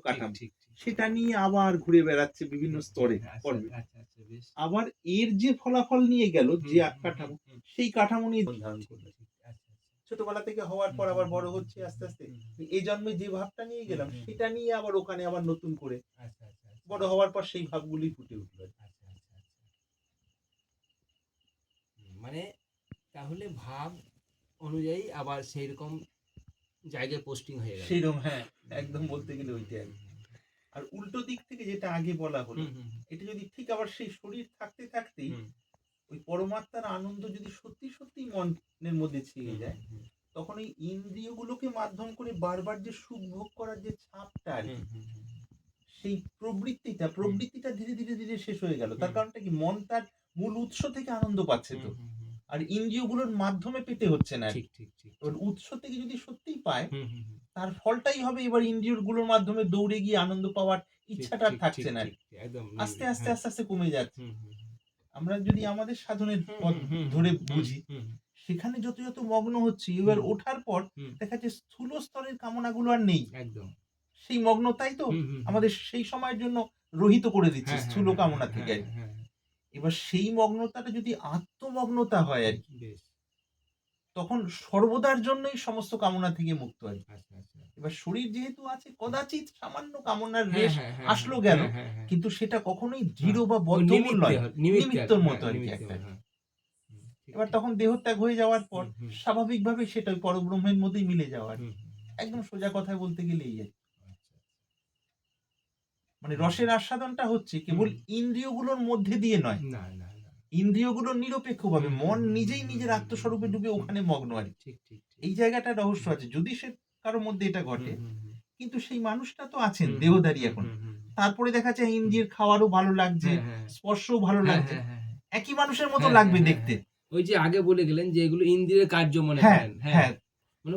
কাঠামো। সেটা নিয়ে আবার ঘুরে বেড়াচ্ছে বিভিন্ন স্তরে আচ্ছা, আচ্ছা আচ্ছা আবার এর যে ফলাফল নিয়ে গেল যে কাঠামো সেই কাঠামো নিয়ে ধারণ করল। ছোটবেলা থেকে হওয়ার পর আবার বড় হচ্ছে আস্তে আস্তে। এই জন্মে যে ভাবটা নিয়ে গেলাম। সেটা নিয়ে আবার ওখানে আবার নতুন করে। বড় হওয়ার পর সেই ভাবগুলি ফুটে উঠল। মানে তাহলে ভাব অনুযায়ী আবার সেই রকম জায়গায় পোস্টিং হয়ে গেল। সেইরকম হ্যাঁ একদম বলতে গেলে ওইটাই আর আর উল্টো দিক থেকে যেটা আগে বলা হলো এটা যদি ঠিক আবার সেই শরীর থাকতে থাকতেই ওই পরমাত্মার আনন্দ যদি সত্যি সত্যি মনের মধ্যে ছেয়ে যায় তখন এই ইন্দ্রিয়গুলোকে মাধ্যম করে বারবার যে সুখ ভোগ করার যে ছাপটা আর। সেই প্রবৃত্তিটা প্রবৃত্তিটা ধীরে ধীরে ধীরে শেষ হয়ে গেল। তার কারণটা কি? মন তার মূল উৎস থেকে আনন্দ পাচ্ছে তো। আর ইন্দ্রিয়গুলোর মাধ্যমে পেতে হচ্ছে না। ঠিক ঠিক ঠিক উৎস থেকে যদি সত্যিই পায়। তার ফলটাই হবে এবার ইন্দ্রিয়গুলোর মাধ্যমে দৌড়ে গিয়ে আনন্দ পাওয়ার ইচ্ছাটা থাকছে না আস্তে আস্তে হ্যাঁ। আস্তে আস্তে কমে যাচ্ছে। আমরা যদি আমাদের সাধনের পথ ধরে বুঝি সেখানে যত যত মগ্ন হচ্ছি এবার ওঠার পর দেখা যাচ্ছে স্থূল স্তরের কামনাগুলো আর নেই একদম সেই মগ্নতাই তো। আমাদের সেই সময়ের জন্য রহিত করে দিচ্ছে হ্যাঁ, স্থূল হ্যাঁ, কামনা হ্যাঁ, থেকে আর কি। এবার সেই মগ্নতাটা যদি আত্মমগ্নতা হয় আর কি তখন সর্বদার জন্যই সমস্ত কামনা থেকে মুক্ত আর। আচ্ছা আচ্ছা এবার শরীর যেহেতু আছে কদাচিৎ সামান্য কামনার হ্যাঁ, রেশ হ্যাঁ, হ্যাঁ, আসলো গেল, কিন্তু সেটা কখনোই দৃঢ় বা বদ্ধমূল নয় নিমিত্তর মতো আর কি একটা। এবার। তখন দেহত্যাগ হয়ে যাওয়ার পর স্বাভাবিকভাবে সেটা পরব্রহ্মের মধ্যেই মিলে যাওয়ার। একদম সোজা কথায় বলতে গেলে এই আর কি। মানে রসের আস্বাদনটা হচ্ছে কেবল। ইন্দ্রিয়গুলোর মধ্যে দিয়ে নয়। না না না। ইন্দ্রিয়গুলোর নিরপেক্ষভাবে মন নিজেই নিজের আত্মস্বরূপে ডুবে ওখানে মগ্ন আর ঠিক ঠিক ঠিক এই জায়গাটা রহস্য আছে। যদি সে কারোর মধ্যে এটা ঘটে কিন্তু সেই মানুষটা তো আছেন দেহধারী এখন। তারপরে দেখা যায় ইন্দ্রিয়ের খাওয়ারও ভালো লাগছে হ্যাঁ, হ্যাঁ, স্পর্শও ভালো হ্যাঁ, লাগছে। একই মানুষের মতো লাগবে দেখতে। ওই যে আগে বলে গেলেন যে এগুলো ইন্দ্রিয়ের কার্য মনে হ্যাঁ হ্যাঁ মানে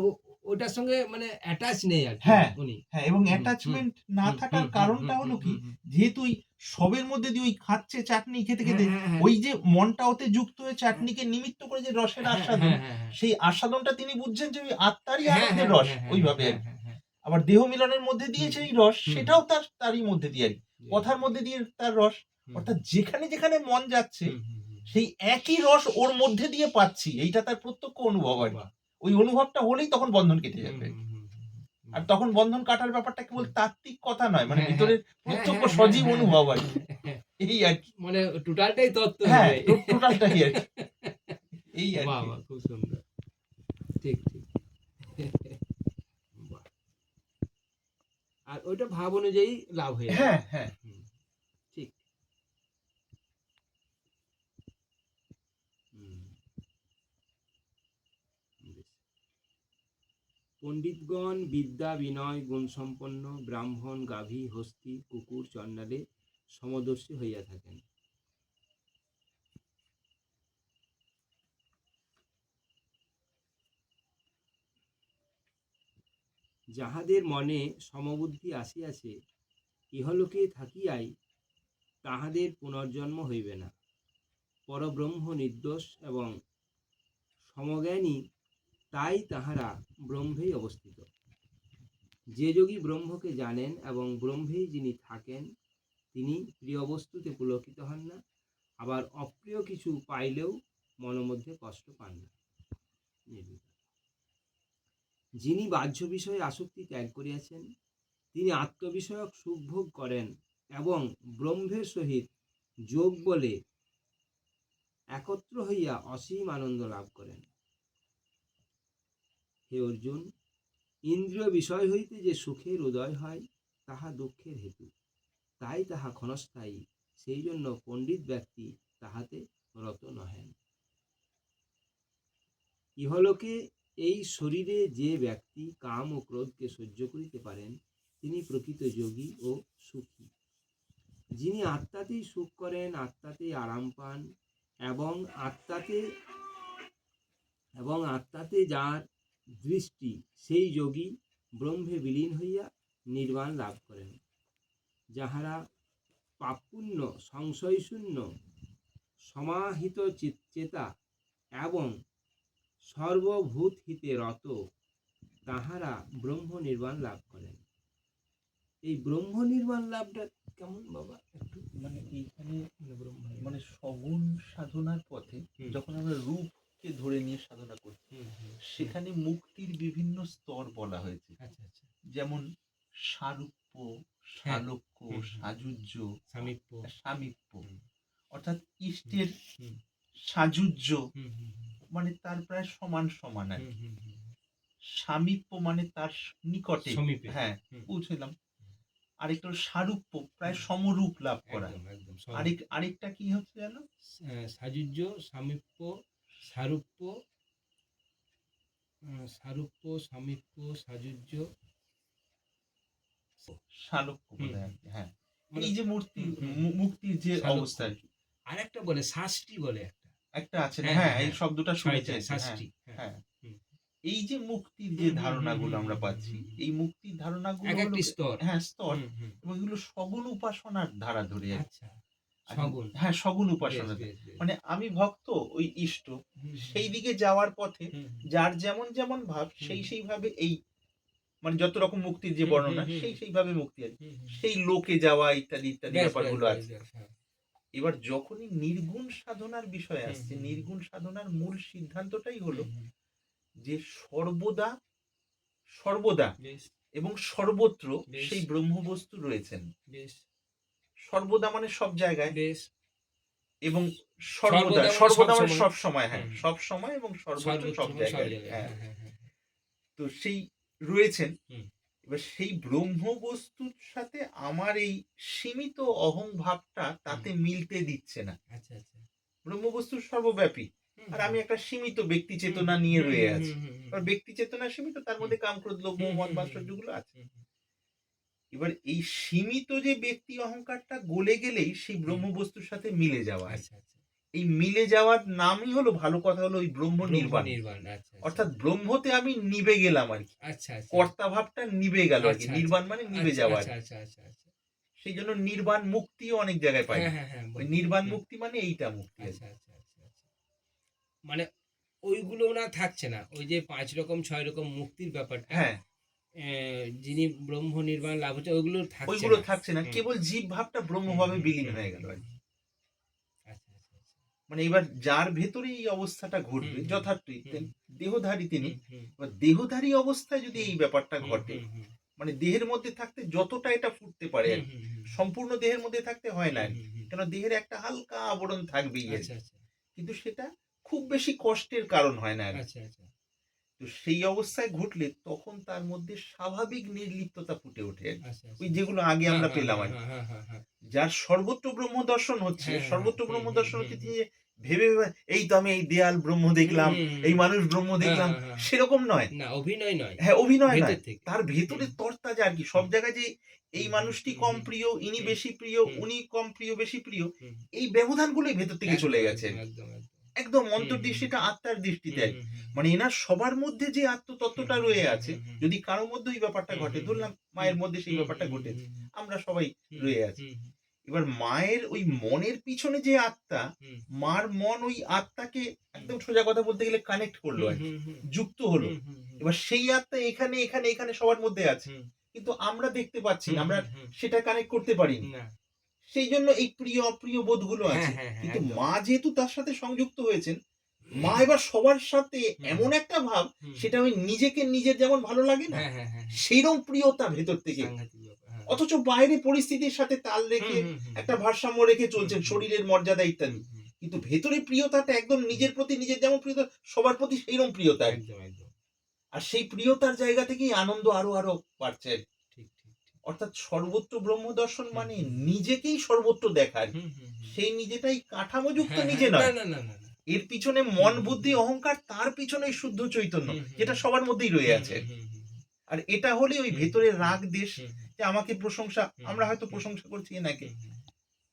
ওটার সঙ্গে মানে অ্যাটাচ নেই আর হ্যাঁ। উনি হ্যাঁ এবং অ্যাটাচমেন্ট না থাকার কারণটা হলো কি। যেহেতু ওই সবের মধ্যে দিয়ে ওই খাচ্ছে চাটনি খেতে খেতে হ্যাঁ, হ্যাঁ, হ্যাঁ। ওই যে মনটা ওতে যুক্ত হয়ে চাটনিকে নিমিত্ত করে যে রসের আস্বাদন। সেই আস্বাদনটা তিনি বুঝছেন যে ওই আত্মারই আনন্দের রস ওইভাবে আর। আবার দেহ মিলনের মধ্যে দিয়ে সেই রস সেটাও তার তারই মধ্যে দিয়ে আর। কথার মধ্যে দিয়ে তার রস অর্থাৎ যেখানে যেখানে মন যাচ্ছে। সেই একই রস ওর মধ্যে দিয়ে পাচ্ছি এইটা তার প্রত্যক্ষ অনুভব হয়। ওই অনুভবটা হলেই তখন বন্ধন কেটে যাবে। আর তখন বন্ধন কাটার ব্যাপারটা কেবল। তাত্ত্বিক কথা নয় মানে হ্যাঁ, ভিতরের প্রত্যক্ষ হ্যাঁ, সজীব হ্যাঁ, অনুভব আর। এই আর কি। মানে টোটালটাই তত্ত্ব হ্যাঁ টোটালটাই আর এই আর কি। খুব সুন্দর। ঠিক ঠিক। আর ওইটা ভাব অনুযায়ী লাভ হয়ে। হ্যাঁ হ্যাঁ। ঠিক। পণ্ডিতগণ বিদ্যা, বিনয়, গুণসম্পন্ন, ব্রাহ্মণ, গাভী, হস্তি, কুকুর চণ্ডালে সমদর্শী হইয়া থাকেন। যাহাদের মনে সমবুদ্ধি আসিয়াছে, ইহলোকে থাকিয়াই তাহাদের পুনর্জন্ম হইবে না। পরব্রহ্ম নির্দোষ এবং সমজ্ঞানী তাই তাহারা ব্রহ্মেই অবস্থিত। যে যোগী ব্রহ্মকে জানেন এবং ব্রহ্মেই যিনি থাকেন, তিনি প্রিয় বস্তুতে পুলকিত হন না, আবার অপ্রিয় কিছু পাইলেও মনোমধ্যে কষ্ট পান না। যিনি বাহ্য বিষয়ে আসক্তি ত্যাগ করিয়াছেন, তিনি আত্মবিষয়ক সুখ ভোগ করেন এবং ব্রহ্মের সহিত যোগ বলে একত্র হইয়া অসীম আনন্দ লাভ করেন। হে অর্জুন, ইন্দ্রিয় বিষয় হইতে যে সুখের উদয় হয়, তাহা দুঃখের হেতু। তাই তাহা ক্ষণস্থায়ী, সেই জন্য পণ্ডিত ব্যক্তি তাহাতে রত নহেন। ইহলোকে এই শরীরে যে ব্যক্তি কাম ও ক্রোধকে সহ্য করিতে পারেন, তিনি প্রকৃত যোগী ও সুখী। যিনি আত্মাতেই সুখ করেন, আত্মাতেই আরাম পান, এবং আত্মাতে এবং আত্মাতে যার দৃষ্টি সেই যোগী ব্রহ্মে বিলীন হইয়া নির্বাণ লাভ করেন। যাহারা পাপুণ্য সংশয়শূন্য সমাহিত চিত- এবং সর্বভূত হিতে রত তাহারা ব্রহ্ম নির্বাণ লাভ করেন। এই ব্রহ্ম নির্মাণ লাভটা কেমন বাবা? একটু মানে এইখানে মানে সগুণ সাধনার পথে যখন আমরা রূপকে ধরে নিয়ে সাধনা করছি। সেখানে মুক্তির বিভিন্ন স্তর বলা হয়েছে। আচ্ছা আচ্ছা। যেমন সারূপ্য সালোক্য হুম, হুম। সাজুজ্য সামিপ্য অর্থাৎ ইষ্টের। সাজুজ্য মানে তার প্রায় সমান সমান আর কি। সামীপ্য মানে তার নিকটে। হ্যাঁ। পৌঁছলাম। আরেকটা হলো সারূপ্য প্রায় সমরূপ লাভ করা। আরেক আরেকটা কি হচ্ছে জানো আহ, সাযুজ্য সামীপ্য সারূপ্য সারূপ্য সামীপ্য সাযুজ্য কি, হ্যাঁ। মানে এই যে মূর্তি। মুক্তির যে অবস্থা আর আরেকটা বলে শাস্তি বলে একটা। একটা আছে হ্যাঁ, হ্যাঁ হ্যাঁ, এই শব্দটা শুনেছি শাস্তি হ্যাঁ। এই যে মুক্তির যে ধারণাগুলো আমরা পাচ্ছি। এই মুক্তির ধারণাগুলো এক স্তর। হ্যাঁ স্তর। এবং এগুলো সগুণ উপাসনার ধারা ধরে আচ্ছা। হ্যাঁ সগুণ উপাসনা। মানে আমি ভক্ত ওই ইষ্ট সেই দিকে যাওয়ার পথে। যার যেমন যেমন ভাব সেই। সেইভাবে এই মানে যত রকম মুক্তির যে বর্ণনা। সেই সেইভাবে মুক্তি হুম। সেই লোকে যাওয়া ইত্যাদি ইত্যাদি ব্যাপারগুলো আছে হ্যাঁ। এবার যখনই নির্গুণ সাধনার বিষয় আসছে। নির্গুণ সাধনার মূল সিদ্ধান্তটাই হলো। যে সর্বদা সর্বদা এবং সর্বত্র সেই ব্রহ্মবস্তু রয়েছেন সর্বদা মানে সব জায়গায়। বেশ। এবং সর্বদা সর্বদা মানে সর্বদা মানে। সব সময় হ্যাঁ সব সময় এবং সর্বত্র সব জায়গায় হ্যাঁ। হ্যাঁ, হ্যাঁ, হ্যাঁ। তো সেই রয়েছেন। এবার সেই ব্রহ্মবস্তুর সাথে আমার এই সীমিত অহং ভাবটা তাতে মিলতে দিচ্ছে না। ব্রহ্ম বস্তু সর্বব্যাপী। আর আমি একটা সীমিত ব্যক্তি চেতনা নিয়ে রয়ে আছি। ব্যক্তি চেতনা সীমিত তার মধ্যে কাম ক্রোধ লোভ মোহ, মদ আছে। এবার এই সীমিত যে ব্যক্তি অহংকারটা গলে গেলেই সেই ব্রহ্মবস্তুর সাথে মিলে যাওয়া আচ্ছা আচ্ছা। এই মিলে যাওয়ার নামই হলো ভালো কথা হলো ওই ব্রহ্ম নির্বাণ। নির্বাণ আচ্ছা। অর্থাৎ ব্রহ্মতে আমি নিবে গেলাম আর কি। কর্তা ভাবটা নিবে গেল আর কি। নির্বাণ মানে নিবে যাওয়া সেই জন্য নির্বাণ মুক্তিও অনেক জায়গায় পাই। হ্যাঁ হ্যাঁ হ্যাঁ ওই নির্বাণ মুক্তি মানে এইটা মুক্তি মানে ওইগুলো না থাকছে না। ওই যে পাঁচ রকম ছয় রকম মুক্তির ব্যাপারটা। হ্যাঁ। যিনি ব্রহ্ম নির্বাণ লাভ হচ্ছে ওইগুলো থাকছে ওইগুলো থাকছে না। কেবল জীব ভাবটা ব্রহ্মভাবে বিলীন হয়ে গেল আর। আচ্ছা আচ্ছা আচ্ছা। মানে এবার যার ভেতরে এই অবস্থাটা ঘটবে যথার্থই দেহধারী তিনি দেহধারী অবস্থায় যদি এই ব্যাপারটা ঘটে মানে দেহের মধ্যে থাকতে যতটা এটা ফুটতে পারে সম্পূর্ণ দেহের মধ্যে থাকতে হয় না কেন দেহের একটা হালকা আবরণ থাকবেই কিন্তু সেটা খুব বেশি কষ্টের কারণ হয় না আচ্ছা আচ্ছা। তো সেই অবস্থায় ঘটলে তখন তার মধ্যে স্বাভাবিক নির্লিপ্ততা ফুটে ওঠে। আর কি। আচ্ছা। ওই যেগুলো আগে আমরা হ্যাঁ, পেলাম হ্যাঁ, আর কি। হ্যাঁ, হ্যাঁ, যার সর্বত্র ব্রহ্ম দর্শন হচ্ছে সর্বত্র ব্রহ্ম দর্শন হচ্ছে তিনি ভেবে এই তো আমি এই দেয়াল ব্রহ্ম দেখলাম এই মানুষ ব্রহ্ম দেখলাম। সেরকম নয়। না অভিনয় নয়। হ্যাঁ অভিনয় নয়। তার ভেতরে। তরতাজা আর কি। সব জায়গায় যে এই মানুষটি কম প্রিয় ইনি বেশি প্রিয় উনি কম প্রিয় বেশি প্রিয়। এই ব্যবধানগুলোই ভেতর থেকে চলে গেছে। একদম, একদম, অন্তর্দৃষ্টিটা আত্মার দৃষ্টিতে আর হুম। মানে এনার সবার মধ্যে যে আত্মতত্ত্বটা রয়ে আছে। যদি কারোর মধ্যে ওই ব্যাপারটা ঘটে ধরলাম মায়ের মধ্যে সেই ব্যাপারটা ঘটেছে আমরা সবাই রয়ে আছি। এবার মায়ের ওই মনের পিছনে যে আত্মা মার মন ওই আত্মাকে একদম সোজা কথা বলতে গেলে কানেক্ট করল যুক্ত হলো। এবার সেই আত্মা এখানে এখানে এখানে সবার মধ্যে আছে। কিন্তু আমরা দেখতে পাচ্ছি আমরা সেটা কানেক্ট করতে পারিনি। না। সেই জন্য এই প্রিয় অপ্রিয় বোধগুলো হ্যাঁ, আছে হ্যাঁ, হ্যাঁ, কিন্তু মা যেহেতু তার সাথে সংযুক্ত হয়েছেন মা এবার সবার সাথে এমন একটা ভাব সেটা ওই নিজেকে নিজের যেমন ভালো লাগে না। সেইরকম প্রিয়তা ভেতর থেকে। অথচ বাইরে পরিস্থিতির সাথে তাল রেখে একটা ভারসাম্য রেখে চলছেন শরীরের মর্যাদা ইত্যাদি কিন্তু ভেতরে প্রিয়তাটা একদম নিজের প্রতি নিজের যেমন প্রিয়তা সবার প্রতি সেইরকম প্রিয়তা। একদম, একদম। আর সেই প্রিয়তার জায়গা থেকেই আনন্দ আরও আরও বাড়ছে আর কি। অর্থাৎ সর্বত্র ব্রহ্ম দর্শন মানে নিজেকেই সর্বত্র দেখা আর কি। হুম, হুম, হুম। সেই নিজেটাই কাঠামোযুক্ত যুক্ত নিজে হ্যাঁ, নয়। না। এর পিছনে মন বুদ্ধি অহংকার তার পিছনে শুদ্ধ চৈতন্য যেটা সবার মধ্যেই রয়ে আছে। আর এটা হলে ওই ভেতরে রাগ দেশ যে আমাকে প্রশংসা আমরা হয়তো প্রশংসা করছি এনাকে। হুম।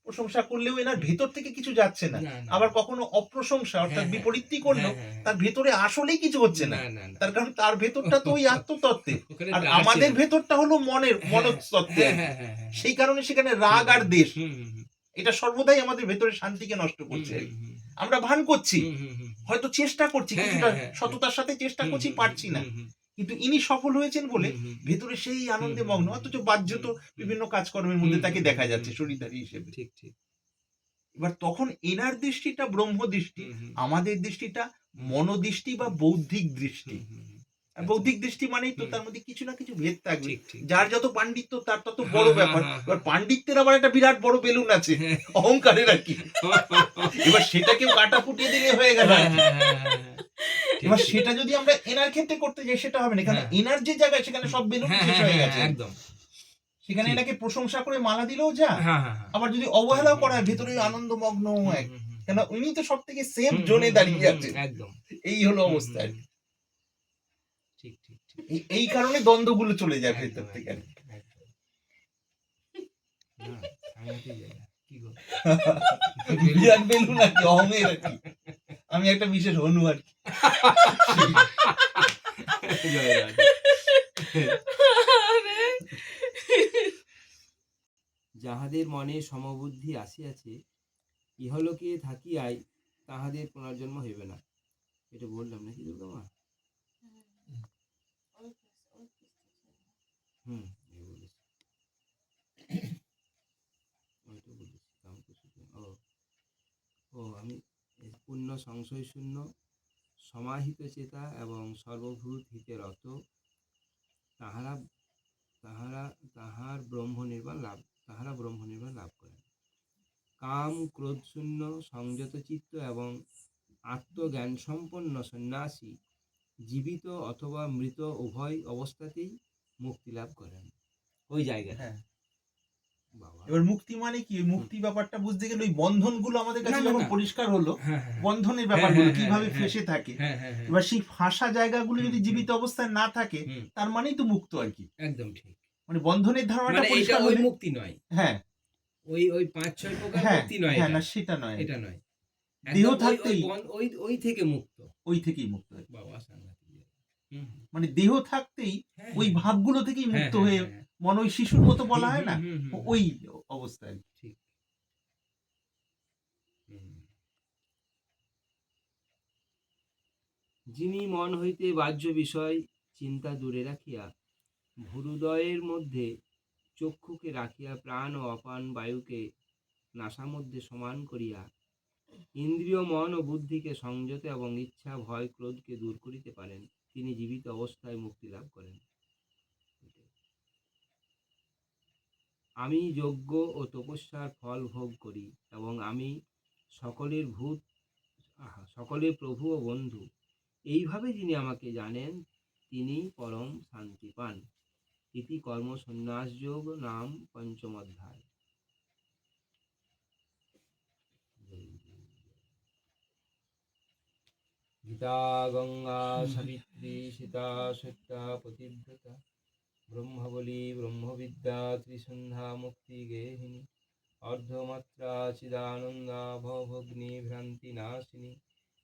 প্রশংসা করলেও এনার ভেতর থেকে কিছু যাচ্ছে না। আবার কখনো অপ্রশংসা অর্থাৎ হ্যাঁ, হ্যাঁ, বিপরীতই করল হ্যাঁ, হ্যাঁ, তার ভেতরে আসলেই কিছু হচ্ছে না। তার কারণ তার ভেতরটা তো ওই আত্মতত্ত্বে। আর আমাদের ভেতরটা হলো মনের হ্যাঁ, মনস্তত্ত্বে। হ্যাঁ, হ্যাঁ, হ্যাঁ, হ্যাঁ। সেই কারণে সেখানে রাগ আর দেশ। এটা সর্বদাই আমাদের ভেতরে শান্তিকে নষ্ট করছে। আমরা ভান করছি। হয়তো চেষ্টা করছি হ্যাঁ, কিছুটা হ্যাঁ, হ্যাঁ। সততার সাথে চেষ্টা করছি পারছি না। কিন্তু ইনি সফল হয়েছেন বলে। ভেতরে সেই আনন্দে মগ্ন। অথচ হুম, বাহ্য তো বিভিন্ন কাজকর্মের মধ্যে তাকে দেখা যাচ্ছে হুম, শরীরধারী হিসেবে। ঠিক ঠিক। এবার তখন এনার দৃষ্টিটা ব্রহ্ম দৃষ্টি আমাদের দৃষ্টিটা মনোদৃষ্টি বা বৌদ্ধিক দৃষ্টি। আর বৌদ্ধিক দৃষ্টি মানেই তো তার মধ্যে কিছু না কিছু ভেদ থাকবে। যার যত পাণ্ডিত্য তার তত হ্যাঁ, বড় ব্যাপার। হ্যাঁ, এবার হ্যাঁ। পাণ্ডিত্যের আবার একটা বিরাট বড় বেলুন আছে। অহংকারের আর কি। এবার সেটাকেও কাটা ফুটিয়ে দিলে হয়ে গেল এবার সেটা যদি আমরা এনার ক্ষেত্রে করতে যাই সেটা হবে না। কারণ। এনার যে জায়গায় সেখানে সব বেলুন হ্যাঁ, শেষ হ্যাঁ, হয়ে হ্যাঁ, গেছে। একদম। সেখানে। এনাকে প্রশংসা করে মালা দিলেও যা। আবার যদি অবহেলাও করা ভেতরে আনন্দমগ্ন এক। কেন উনি তো সব থেকে সেম জোনে দাঁড়িয়ে আছেন। একদম। এই হলো অবস্থা আর। ঠিক ঠিক এই- কারণে দ্বন্দ্বগুলো চলে যায় ভেতর থেকে। আর কি। বিরাট বেলুন আর কি অহংয়ের আর কি। আমি একটা বিশেষ হনু আর কি। যাহাদের মনে সমবুদ্ধি আসিয়াছে, ইহলোকে থাকিয়াই তাহাদের পুনর্জন্ম হইবে না। এটা বললাম নাকি দুর্গা মা হুম ও, আমি পূর্ণ সংশয় শূন্য সমাহিত চেতা এবং সর্বভূত হিতে রত তাহারা তাহারা, তাহার ব্রহ্ম নির্বাণ লাভ, তাহারা ব্রহ্ম নির্বাণ লাভ করেন। কাম, ক্রোধ শূন্য, সংযত চিত্ত এবং আত্মজ্ঞান সম্পন্ন সন্ন্যাসী জীবিত অথবা মৃত উভয় অবস্থাতেই মুক্তি লাভ করেন। ওই জায়গায় হ্যাঁ। এবার মুক্তি মানে কি? মুক্তি ব্যাপারটা বুঝতে গেলে ওই বন্ধনগুলো আমাদের কাছে যখন পরিষ্কার হলো বন্ধনের ব্যাপারগুলো কীভাবে ফেসে থাকে? এবার সেই ফাঁসা জায়গাগুলো যদি জীবিত অবস্থায় না থাকে তার মানেই তো মুক্ত আর কি। একদম ঠিক। মানে বন্ধনের ধারণাটা মানে পরিষ্কার ওই মুক্তি নয়। হ্যাঁ। ওই ওই পাঁচ ছয় প্রকার হ্যাঁ মুক্তি নয় হ্যাঁ না সেটা নয়। এটা নয়। দেহ থাকতেই- ওই ওই থেকে মুক্ত। ওই থেকেই মুক্ত। বাবা সাংঘাতিক। মানে দেহ থাকতেই হ্যাঁ, ওই হ্যাঁ, ভাবগুলো থেকেই মুক্ত হ্যাঁ, মনে ওই শিশুর মতো বলা হয় না? ওই অবস্থা আর কি। যিনি মন হইতে বাহ্য বিষয় চিন্তা দূরে রাখিয়া ভূরুদয়ের মধ্যে চক্ষুকে রাখিয়া প্রাণ ও অপান বায়ুকে নাসা মধ্যে সমান করিয়া ইন্দ্রিয় মন ও বুদ্ধিকে সংযত এবং ইচ্ছা ভয় ক্রোধকে দূর করিতে পারেন। তিনি জীবিত অবস্থায় মুক্তি লাভ করেন। আমি যজ্ঞ ও তপস্যার ফল ভোগ করি এবং আমি সকলের ভূত সকলের প্রভু ও বন্ধু। এইভাবে যিনি আমাকে জানেন, তিনি পরম শান্তি পান। ইতি কর্ম সন্ন্যাস যোগ নাম পঞ্চম অধ্যায়। গীতা, গঙ্গা, সাবিত্রী, সীতা, সত্যা, পতিব্রতা। ব্রহ্মবলী, ব্রহ্মবিদ্যা, ত্রিসন্ধ্যা, মুক্তি গেহিনী, অর্ধমাত্রা, চিদানন্দা, ভবগ্নি, ভ্রান্তি নাশিনী,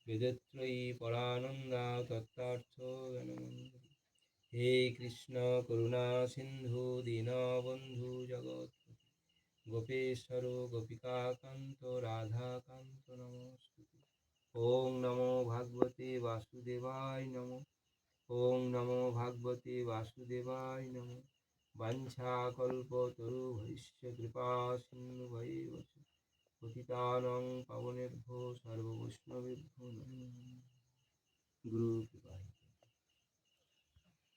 বেদত্রয়ী, পরানন্দা, তত্ত্বার্থ জ্ঞানমঞ্জরি। হে কৃষ্ণ, করুণা, সিন্ধু, দীনবন্ধু জগৎপতি, গোপেশ্বর, গোপিকাকান্ত, রাধাকান্ত নমস্তুতে। ওং নমো ভাগবতে বাসুদেবায় নমঃ। ওং নমো ভাগবতে বাসুদেবায় বাঞ্ছাকল্পতরু ভৈষ্য কৃপা সিন্ধু ভৈবচ পতিতানং পাবনেভ্য সর্ববৈষ্ণবেভ্য নমো। গুরু কৃপায়।